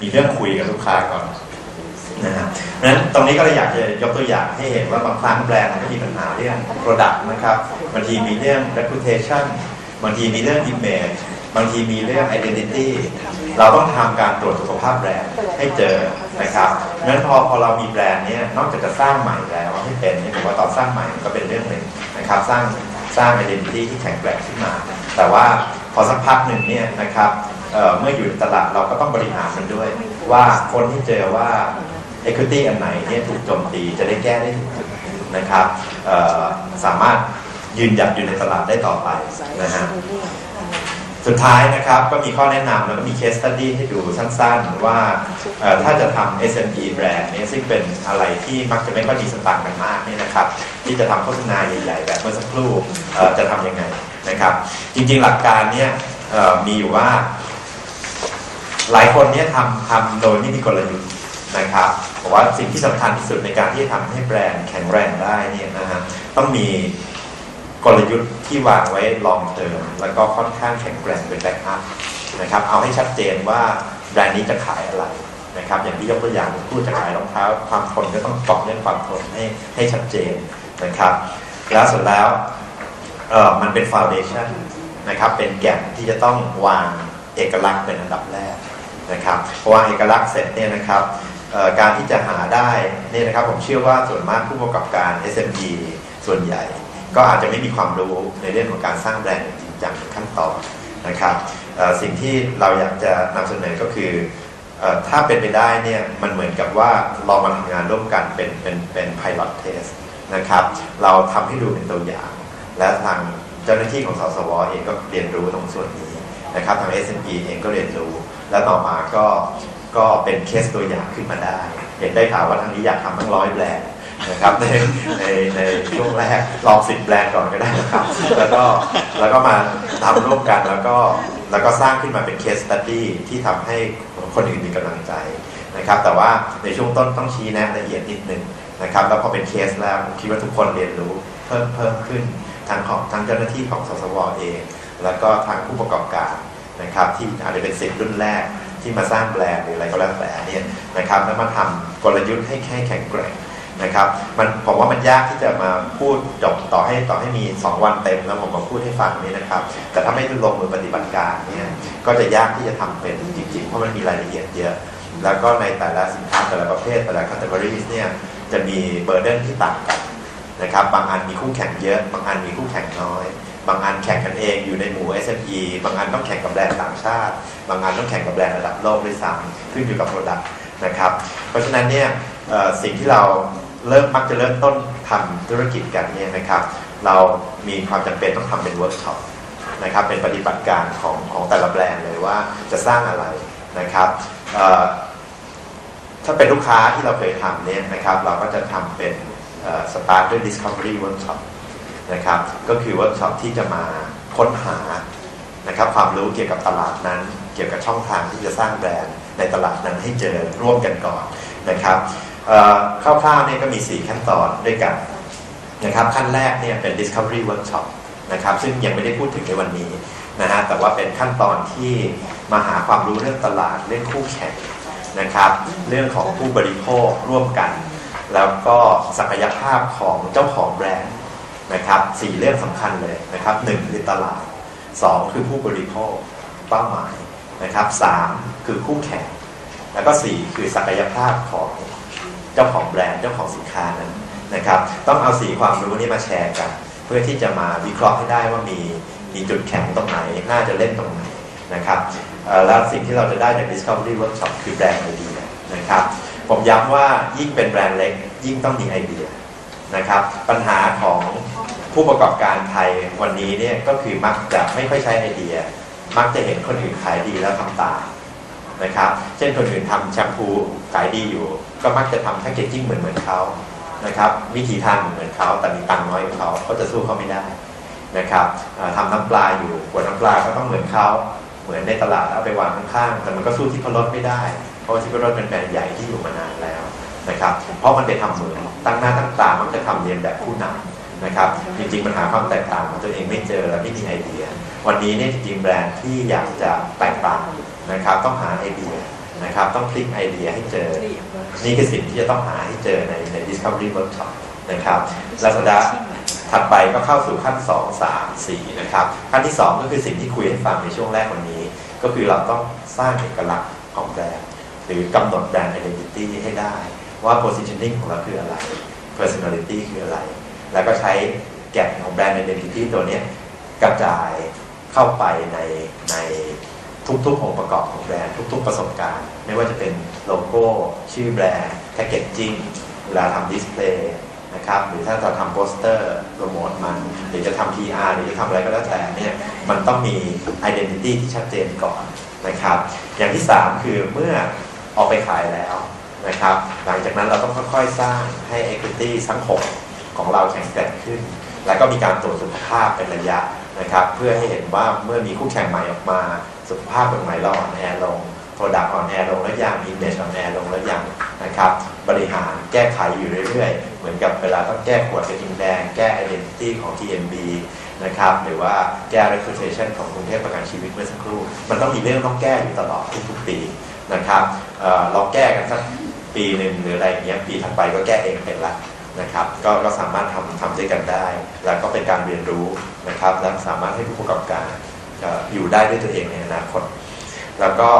มีเรื่องคุยกับลูกค้าก่อนนะฮะนั้นตรงนี้ก็เลยอยากจะยกตัวอย่างให้เห็นว่าบางครั้งแบรนด์มันก็มีปัญหาเรื่อง Product นะครับบางทีมีเรื่อง reputation บางทีมีเรื่อง image บางทีมีเรื่อง identity เราต้องทำการตรวจสุขภาพแบรนด์ให้เจอนะครับงั้นพอพอเรามีแบรนด์เนี่ยนอกจากจะสร้างใหม่แล้วให้เป็นเนี่ยผมว่าตอนสร้างใหม่ก็เป็นเรื่องหนึ่งนะครับสร้างสร้าง identity ที่แข็งแกร่งขึ้นมา แต่ว่าพอสักพักหนึ่งเนี่ยนะครับ เอ่อเมื่ออยู่ในตลาดเราก็ต้องบริหารมันด้วย ว่าคนที่เจอว่า equity อันไหนเนี่ยถูกโจมตีจะได้แก้ได้ถูกจุดนะครับเอ่อสามารถยืนหยัดอยู่ในตลาดได้ต่อไปนะฮะสุดท้ายนะครับก็มีข้อแนะนำแล้วก็มี case study ให้ดูสั้นๆ ว่าเอ่อถ้าจะทำ SME แบรนด์เนี่ยซึ่งเป็นอะไรที่มักจะไม่ค่อยมีสตางค์กันมากเนี่ยนะครับที่จะทำโฆษณาใหญ่ๆ แบบเมื่อสักครู่เอ่อจะทำยังไงนะครับ จริงๆหลักการเนี่ยเอ่อมีอยู่ว่า หลายคนเนี่ยทำทำโดยไม่มีกลยุทธ์นะครับบอกว่าสิ่งที่สำคัญที่สุดในการที่จะทำให้แบรนด์แข็งแรงได้เนี่ยนะฮะต้องมีกลยุทธ์ที่วางไว้ลองเทอมแล้วก็ค่อนข้างแข็งแกร่งเป็นแบ็กอัพนะครับเอาให้ชัดเจนว่าแบรนด์นี้จะขายอะไรนะครับอย่างที่ยกตัวอย่างพูดจะขายรองเท้าความทนก็ต้องตอบเรื่องความทนให้ให้ชัดเจนนะครับแล้วสร็จแล้วเออมันเป็นฟาวเดชั่นนะครับเป็นแก่นที่จะต้องวางเอกลักษณ์เป็นอันดับแรก นะครับพอวาเอกลักษณ์เสร็จเนี่ยนะครับการที่จะหาได้เนี่ยนะครับผมเชื่อว่าส่วนมากผู้ประกอบการ SME ส่วนใหญ่ ก็อาจจะไม่มีความรู้ในเรื่องของการสร้างแบรนด์จริงจังขั้นตอนนะครับสิ่งที่เราอยากจะนำเสนอก็คืออถ้าเป็นไปได้เนี่ยมันเหมือนกับว่าเรามาทำงานร่วมกันเป็นเป็นเป็น pilot test นะครับ เราทำให้ดูเป็นตัวอย่าง และทางเจ้าหน้าที่ของสสวเองก็เรียนรู้ตรงส่วนนี้นะครับทาง s อ p เองก็เรียนรู้ และต่อมาก็ก็เป็นเคสตัวอย่างขึ้นมาได้ เห็นได้ข่าวว่าทางนี้อยากทำทั้งร้อยแบรนด์นะครับในในในช่วงแรกลองสิบแบรนด์ก่อนก็ได้นะครับ แล้วก็แล้วก็มาทำร่วมกันแล้วก็แล้วก็สร้างขึ้นมาเป็น case study ที่ทำให้คนอื่นมีกำลังใจนะครับ แต่ว่าในช่วงต้นต้องชี้แนะละเอียดนิดนึงนะครับ แล้วพอเป็นเคสแล้วผมคิดว่าทุกคนเรียนรู้เพิ่มเพิ่มขึ้นทั้งของทั้งเจ้าหน้าที่ของสสวเอง แล้วก็ทางผู้ประกอบการ นะครับที่อาจจะเป็นสิบรุ่นแรกที่มาสร้างแบรนด์หรืออะไรก็แล้วแต่เนี่ยนะครับแล้วมาทำกลยุทธ์ให้แข็งแกร่งนะครับมันผมว่ามันยากที่จะมาพูดจบต่อให้ต่อให้มี 2 วันเต็มแล้วผมมาพูดให้ฟังนี่นะครับ แต่ถ้าไม่ลงมือปฏิบัติการเนี่ยก็จะยากที่จะทำเป็นจริงๆ เพราะมันมีรายละเอียดเยอะ แล้วก็ในแต่ละสินค้าแต่ละประเภทแต่ละคัตเ e อรี่เนี่ยจะมีเบอร์เดนที่ต่างกันนะครับบางอันมีคู่แข่งเยอะ บางอันมีคู่แข่งน้อย บางอันแข่งกันเองอยู่ในหมู่ SME บางอันต้องแข่งกับแบรนด์ต่างชาติ บางอันต้องแข่งกับแบรนด์ระดับโลกด้วยซ้ำขึ้นอยู่กับโปรดักต์นะครับ เพราะฉะนั้นเนี่ยสิ่งที่เราเริ่มมักจะเริ่มต้นทำธุรกิจกันเนี่ยนะครับ เรามีความจำเป็นต้องทำเป็นเวิร์กช็อปนะครับเป็นปฏิบัติการของของแต่ละแบรนด์เลยว่าจะสร้างอะไรนะครับถ้าเป็นลูกค้าที่เราเคยทำเนี่ยนะครับ เราก็จะทำเป็นสตาร์ทด้วย discovery workshop นะครับ ก็คือเวิร์กช็อปที่จะมาค้นหานะครับความรู้เกี่ยวกับตลาดนั้น เกี่ยวกับช่องทางที่จะสร้างแบรนด์ในตลาดนั้นให้เจอร่วมกันก่อนนะครับคร่าวๆเนี่ยก็มี 4 ขั้นตอนด้วยกันนะครับขั้นแรกเนี่ยเป็น discovery workshop นะครับซึ่งยังไม่ได้พูดถึงในวันนี้นะฮะแต่ว่าเป็นขั้นตอนที่มาหาความรู้เรื่องตลาดเรื่องคู่แข่งนะครับเรื่องของผู้บริโภคร่วมกัน แล้วก็ศักยภาพของเจ้าของแบรนด์ นะครับสี่เรื่องสำคัญเลยนะครับหนึ่งคือตลาดสองคือผู้บริโภคเป้าหมายนะครับสามคือคู่แข่ง แล้วก็สี่คือศักยภาพของเจ้าของแบรนด์เจ้าของสินค้านั้นนะครับ ต้องเอาสีความรู้นี้มาแชร์กัน เพื่อที่จะมาวิเคราะห์ให้ได้ว่ามีมีจุดแข็งตรงไหน น่าจะเล่นตรงไหนนะครับแล้วสิ่งที่เราจะได้จาก Discovery Workshop คือแบรนด์ไอเดียนะครับผมย้ำว่ายิ่งเป็นแบรนด์เล็กยิ่งต้องมีไอเดียนะครับ ปัญหาของ ผู้ประกอบการไทยวันนี้เนี่ยก็คือมักจะไม่ค่อยใช้ไอเดีย มักจะเห็นคนอื่นขายดีแล้วทำตามนะครับ เช่นคนอื่นทำแชมพูขายดีอยู่ ก็มักจะทำแพคเกจจิ้งเหมือนเหมือนเขานะครับ วิธีทำเหมือนเหมือนเขาแต่มีตังน้อยกว่าเขาเขาจะสู้เขาไม่ได้นะครับทำน้ำปลาอยู่ขวดน้ำปลาก็ต้องเหมือนเขาเหมือนในตลาดเอาไปวางข้างๆแต่มันก็สู้ที่พรสไม่ได้ เพราะว่าที่พรสเป็นแบรนด์ใหญ่ที่อยู่มานานแล้วนะครับ เพราะมันไปทำเหมือนตั้งหน้าตั้งตามันจะทำเรียนแบบผู้นำ นะครับ จริงๆปัญหาความแตกต่างของตัวเองไม่เจอและไม่มีไอเดีย วันนี้เนี่ยจริงๆแบรนด์ที่อยากจะแตกต่างนะครับ ต้องหาไอเดียนะครับ ต้องคลิกไอเดียให้เจอ นี่คือสิ่งที่จะต้องหาให้เจอในใน Discovery Workshop นะครับลาซาด้าถัดไปก็เข้าสู่ขั้น 2 3 4 นะครับ ขั้นที่ 2 ก็คือสิ่งที่คุยให้ฟังในช่วงแรกวันนี้ ก็คือเราต้องสร้างเอกลักษณ์ของแบรนด์หรือกำหนดแบรนด์ identity ให้ได้ ว่า positioning ของเราคืออะไร personality คืออะไร แล้วก็ใช้แก่นของแบรนด์ identity ตัวนี้กระจายเข้าไปในในทุกๆองค์ประกอบของแบรนด์ทุก ๆ ประสบการณ์ ไม่ว่าจะเป็นโลโก้ ชื่อแบรนด์แพคเกจจิ้งเวลาทำดิสเพลย์นะครับหรือถ้าจะทำโปสเตอร์โปรโมทมันหรือจะทำ PR หรือจะทำอะไรก็แล้วแต่เนี่ยมันต้องมี identity ที่ชัดเจนก่อนนะครับ อย่างที่ 3 คือเมื่อออกไปขายแล้วนะครับ หลังจากนั้นเราต้องค่อยๆสร้างให้ equity ทั้ง 6 ของเราแข็งแกร่งขึ้น แล้วก็มีการตรวจสุขภาพเป็นระยะนะครับ เพื่อให้เห็นว่าเมื่อมีคู่แข่งใหม่ออกมา สุขภาพเป็นใหม่เราอ่อนแอลงโปรดักต์อ่อนแอลงแล้วยังอิมเมจอ่อนแอลงแล้วยังนะครับบริหารแก้ไขอยู่เรื่อยๆ เหมือนกับเวลาต้องแก้ขวดกระทิงแดง แก้ identity ของ TMB นะครับหรือว่าแก้ reputation ของกรุงเทพประกันชีวิตเมื่อสักครู่ มันต้องมีเรื่องต้องแก้อยู่ตลอดทุกๆปีนะครับเเราแก้กันสักปีหนึ่งหรืออะไรอย่างเงี้ยปีถัดไปก็แก้เองเป็นละ นะครับก็ก็สามารถทำทำด้วยกันได้ แล้วก็เป็นการเรียนรู้นะครับ และสามารถให้ผู้ประกอบการอยู่ได้ด้วยตัวเองในอนาคต แล้วก็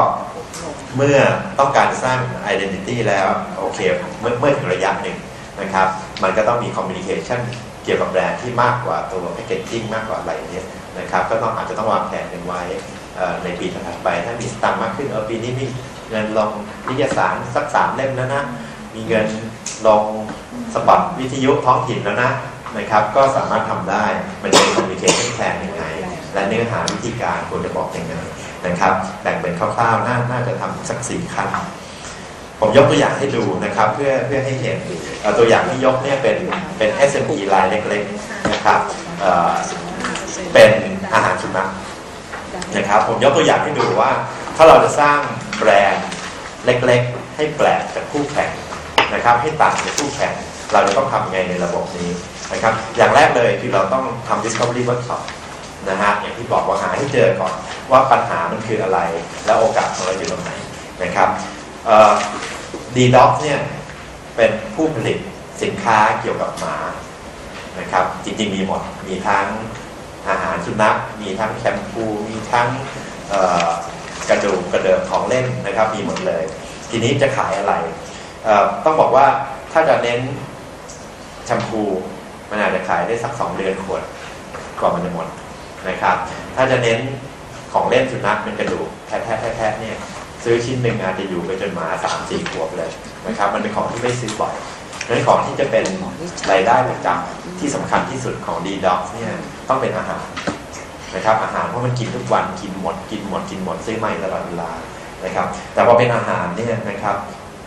เมื่อต้องการสร้าง identity แล้วโอเคเมื่อเมื่อถึงระยะหนึ่งนะครับ มันก็ต้องมี communication เกี่ยวกับแบรนด์ที่มากกว่าตัว packaging มากกว่าอะไรเนี้ยนะครับ ก็ต้องอาจจะต้องวางแผนกันไว้ในปีถัดไป ถ้ามีสตางค์มากขึ้นเออปีนี้มีเงินลงนิตยสารสักสามเล่มแล้วนะ มีเงินลง สปอตวิทยุท้องถิ่นแล้วนะนะครับ ก็สามารถทำได้มันจะมี communication plan ยังไง และเนื้อหาวิธีการควรจะบอกยังไงนะครับแบ่งเป็นคร่าวๆน่าน่าจะทำสักสี่ขั้นผมยกตัวอย่างให้ดูนะครับ เพื่อเพื่อให้เห็นตัวอย่างที่ยกเนี่ยเป็นเป็น SME รายเล็กๆนะครับเเป็นอาหารสุนัขนะครับ ผมยกตัวอย่างให้ดูว่า ถ้าเราจะสร้างแบรนด์เล็กๆ ให้แปลกจากคู่แข่งนะครับ ให้ต่างจากคู่แข่ง เราจะต้องทำไงในระบบนี้นะครับ อย่างแรกเลยคือเราต้องทำ discovery workshop นะฮะอย่างที่บอกว่าหาให้เจอก่อนว่าปัญหามันคืออะไร แล้วโอกาสของเราอยู่ตรงไหนนะครับดีด็อกเนี่ยเป็นผู้ผลิตสินค้าเกี่ยวกับหมานะครับ จริงๆมีหมดมีทั้งอาหารสุนัขมีทั้งแชมพูมีทั้งกระดูกกระเดิมของเล่นนะครับมีหมดเลย ทีนี้จะขายอะไร ต้องบอกว่าถ้าจะเน้น แชมพูมันอาจจะขายได้สักสองเดือนขวดก่อนมันจะหมดนะครับ ถ้าจะเน้นของเล่นสุนัขเป็นกระดูกแทะแทะแทะแทะเนี่ยซื้อชิ้นหนึ่งอาจจะอยู่ไปจนหมาสามสี่ขวบเลยนะครับ มันเป็นของที่ไม่ซื้อบ่อยดังนั้นของที่จะเป็นรายได้ประจำที่สำคัญที่สุดของ d d o g เนี่ยต้องเป็นอาหารนะครับ อาหารเพราะมันกินทุกวันกินหมด กินหมดกินหมดซื้อใหม่ตลอดเวลานะครับ แต่พอเป็นอาหารเนี่ยนะครับ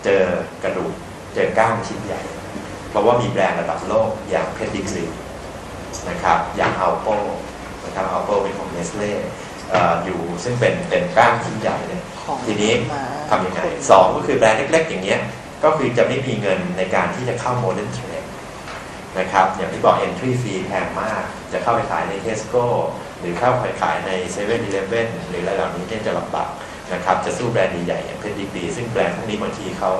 เจอกระดูกเจอกล้ามชิ้นใหญ่ เพราะว่ามีแบรนด์ระดับโลกอย่างเพดิกรีนะครับอย่างอัลโปนะครับอัลโปเป็นของเนสเล่อยู่ซึ่งเป็นเป็นก้านชิ้นใหญ่เลยของทีนี้หมาทำยังไงสองก็คือแบรนด์เล็ก ๆ อย่างเงี้ยก็คือจะไม่มีเงินในการที่จะเข้าโมเดิร์นเทรดนะครับอย่างที่บอก entry fee แพงมาก จะเข้าไปขายในเทสโก้หรือเข้าไปขายใน7 e เ e ่ e อหรืออะไรเหล่านี้เนี่ยจะลำบากนะครับจะสู้แบรนด์ใหญ่ๆอย่างเพชรดีดีซึ่งแบรนด์พวกนี้บางทีเขา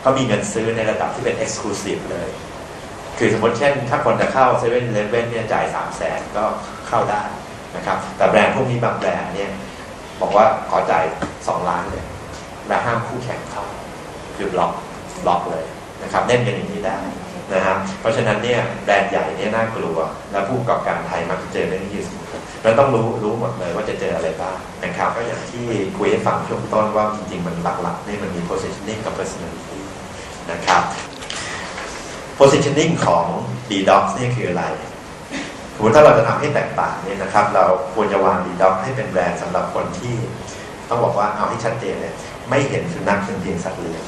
เขามีเงินซื้อในระดับที่เป็น exclusive เลย คือสมมติเช่น ถ้าคนจะเข้า7 e เ e ่ e เนี่ยจ่าย3 0 0แสนก็เข้าได้นะครับ แต่แบรนด์พวกนี้บางแบรนด์เนี่ยบอกว่าขอจ่าย2ล้านเลยและห้ามคู่แข่งเข้า คือบล็อกบล็อกเลยนะครับเล่นกันอย่างนี้ได้นะครับเพราะฉะนั้นเนี่ยแบรนด์ใหญ่เนี่ยน่ากลัว และผู้ประกอบการไทยมักจะเจอเรื่องนี้อยู่เสมอเราต้องรู้รู้หมดเลยว่าจะเจออะไรบ้างนะครับก็อย่างที่คุยให้ฟังช่วงต้นว่าจริงๆ มันหลักๆเนี่ยมันมี positioning กับ personality นะครับ positioning ของ d d o c เนี่คืออะไรสมมติถ้าเราจะทำให้แตกต่างเนี่ยนะครับ เราควรจะวาง d d o c ให้เป็นแบรนด์สำหรับคนที่ต้องบอกว่าเอาให้ชัดเจนเลยไม่เห็นสุนัขเป็นเพียงสัตว์เลี้ยง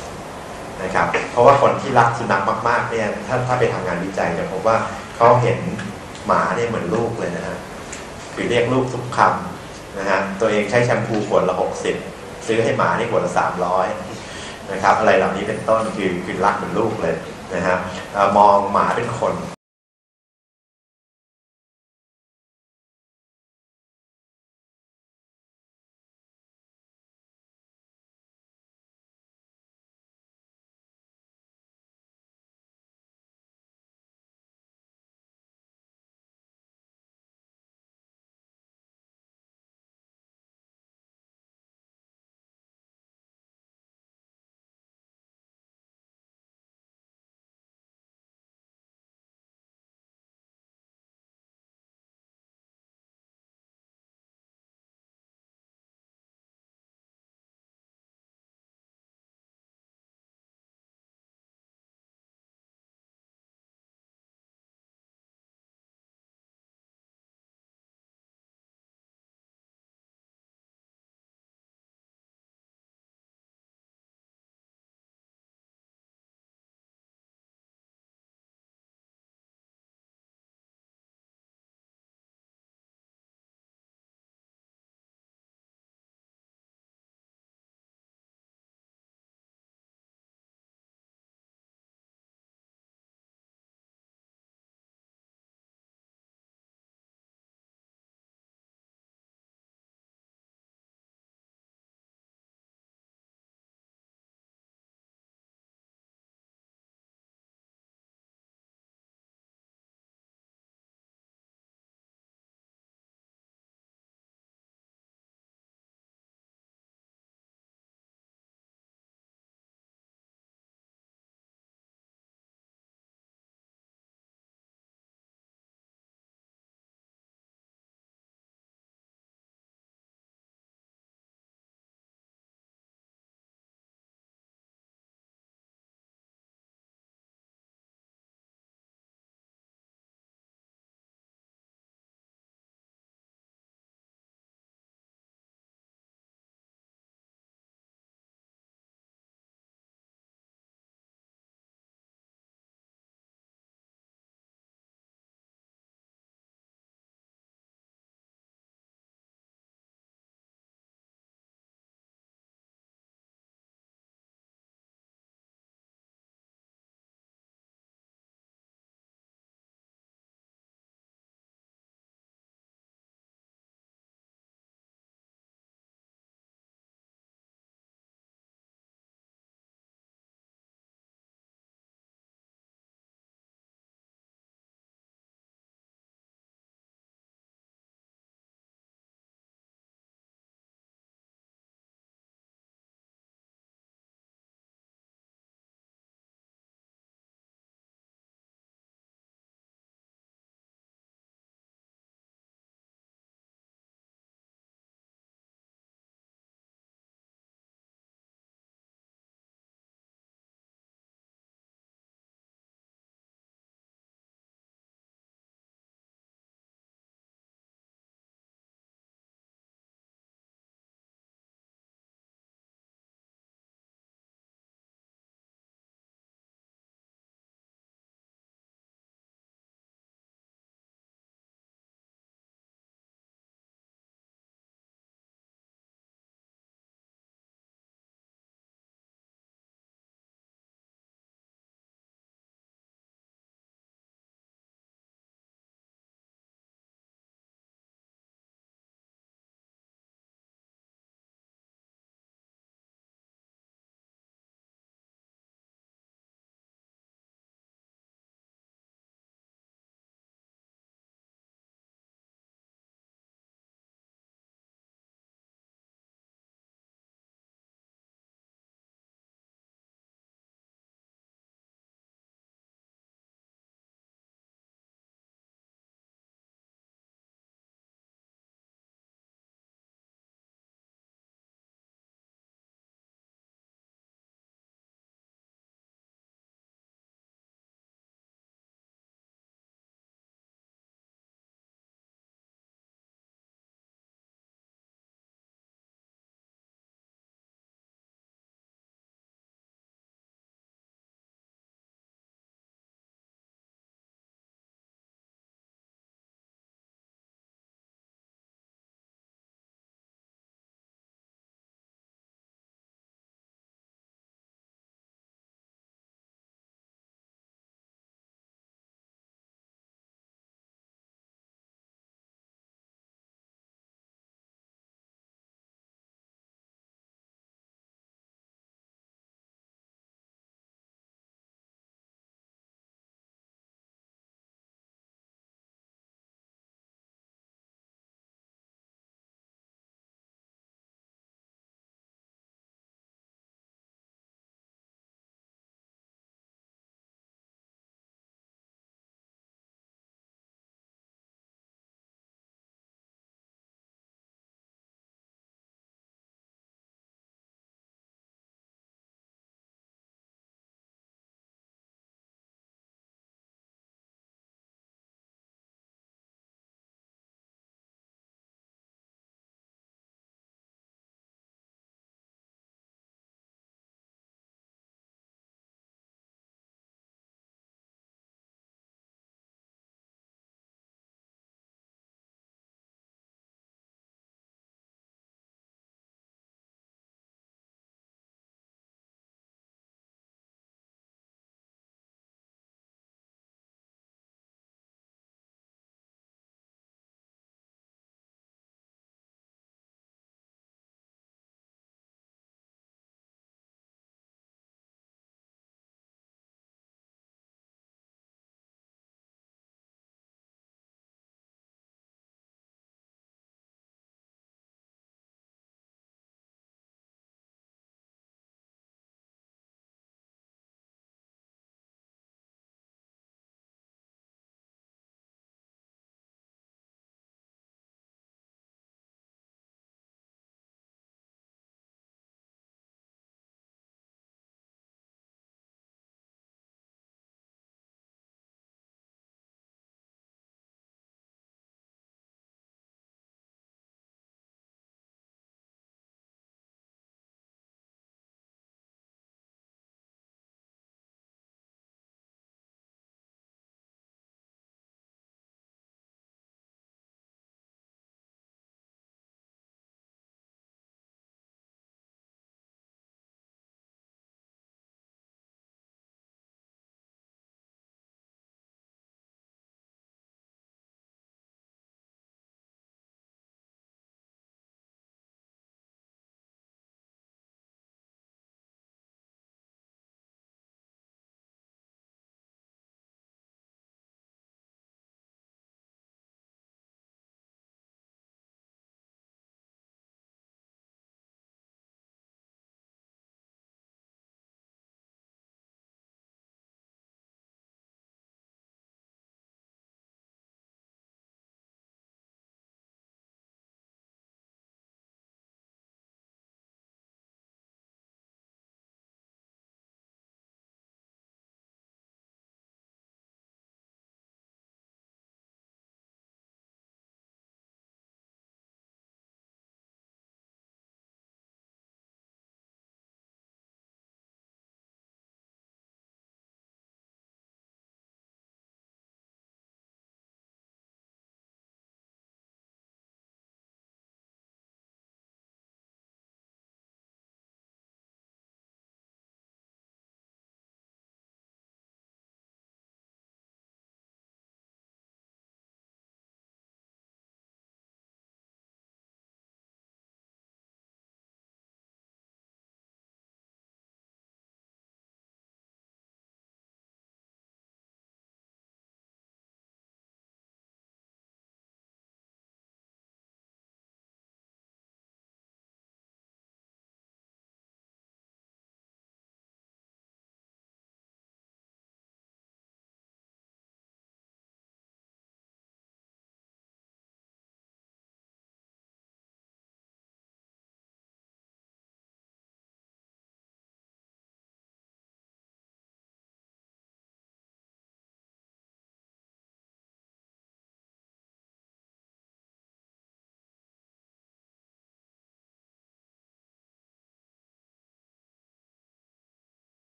นะครับ เพราะว่าคนที่รักสุนัขมากๆเนี่ยถ้าถ้าไปทำงานวิจัยจะพบว่าเขาเห็นหมาเนี่ยเหมือนลูกเลยนะฮะคือเรียกลูกทุกคำนะฮะตัวเองใช้แชมพูขวดละหกสิบซื้อให้หมานี่ขวดละสามร้อย นะครับอะไรเหล่านี้เป็นต้นคือคือรักเหมือนลูกเลยนะฮะมองหมาเป็นคน